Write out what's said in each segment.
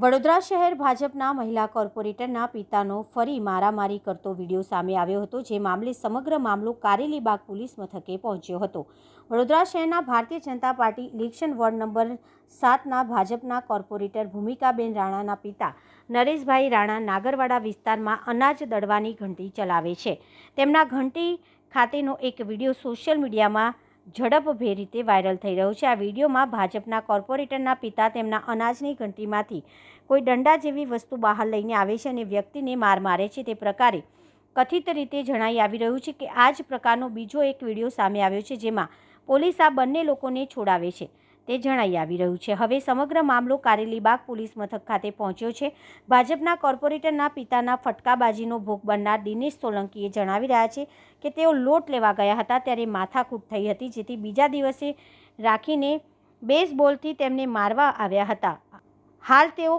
વડોદરા શહેર ભાજપના મહિલા કોર્પોરેટરના પિતાનો ફરી મારામારી કરતો વીડિયો સામે આવ્યો હતો, જે મામલે સમગ્ર મામલો કારેલીબાગ પોલીસ મથકે પહોંચ્યો હતો. વડોદરા શહેરના Bharatiya Janata party election ward number સાતના ભાજપના કોર્પોરેટર ભૂમિકાબેન રાણાના પિતા નરેશભાઈ રાણા નાગરવાડા વિસ્તારમાં અનાજ દળવાની ઘંટી ચલાવે છે. તેમના ઘંટી ખાતેનો એક વીડિયો સોશિયલ મીડિયામાં ઝડપભેર રીતે વાયરલ થઈ રહ્યો છે. આ વિડીયોમાં ભાજપના કોર્પોરેટરના પિતા તેમના અનાજની ઘંટીમાંથી કોઈ દંડા જેવી વસ્તુ બહાર લઈને આવે છે અને વ્યક્તિને માર મારે છે તે પ્રકારે કથિત રીતે જણાઈ આવી રહ્યું છે કે આ જ પ્રકારનો બીજો એક વીડિયો સામે આવ્યો છે જેમાં પોલીસ આ બંને લોકોને છોડાવે છે. તે જણાઈ આવી રહ્યું છે. હવે સમગ્ર મામલો કારેલીબાગ પોલીસ મથક ખાતે પહોંચ્યો છે. ભાજપના કોર્પોરેટરના પિતાના ફટકાબાજીનો ભોગ બનનાર દિનેશ સોલંકીએ જણાવી રહ્યા છે કે તેઓ લોટ લેવા ગયા હતા ત્યારે માથાકૂટ થઈ હતી, જેથી બીજા દિવસે રાખીને બેઝબોલથી તેમને મારવા આવ્યા હતા. હાલ તેઓ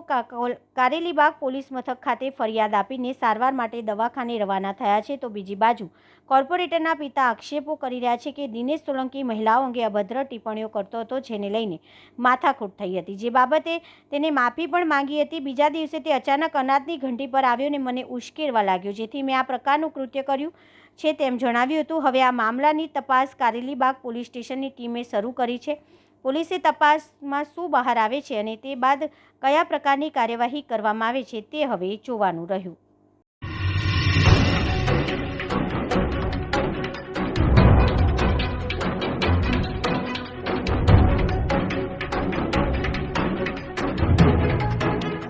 કારેલીબાગ પોલીસ મથક ખાતે ફરિયાદ આપીને સારવાર માટે દવાખાને રવાના થયા છે તો બીજી બાજુ કોર્પોરેટરના પિતા આક્ષેપો કરી રહ્યા છે કે દિનેશ સોલંકી મહિલાઓ અંગે અભદ્ર ટિપ્પણીઓ કરતો હતો જેને લઈને માથાકૂટ થઈ હતી. જે બાબતે તેને માફી પણ માંગી હતી. બીજા દિવસે તે અચાનક અનાજની ઘંટી પર આવ્યો ને મને ઉશ્કેરવા લાગ્યો. જેથી મેં આ પ્રકારનું કૃત્ય કર્યું છે તેમ જણાવ્યું હતું. હવે આ મામલાની તપાસ કારેલીબાગ પોલીસ સ્ટેશનની ટીમે શરૂ કરી છે. પોલીસે તપાસમાં શું બહાર આવે છે અને તે બાદ કયા પ્રકારની કાર્યવાહી કરવામાં આવે છે તે હવે જોવાનું રહ્યું.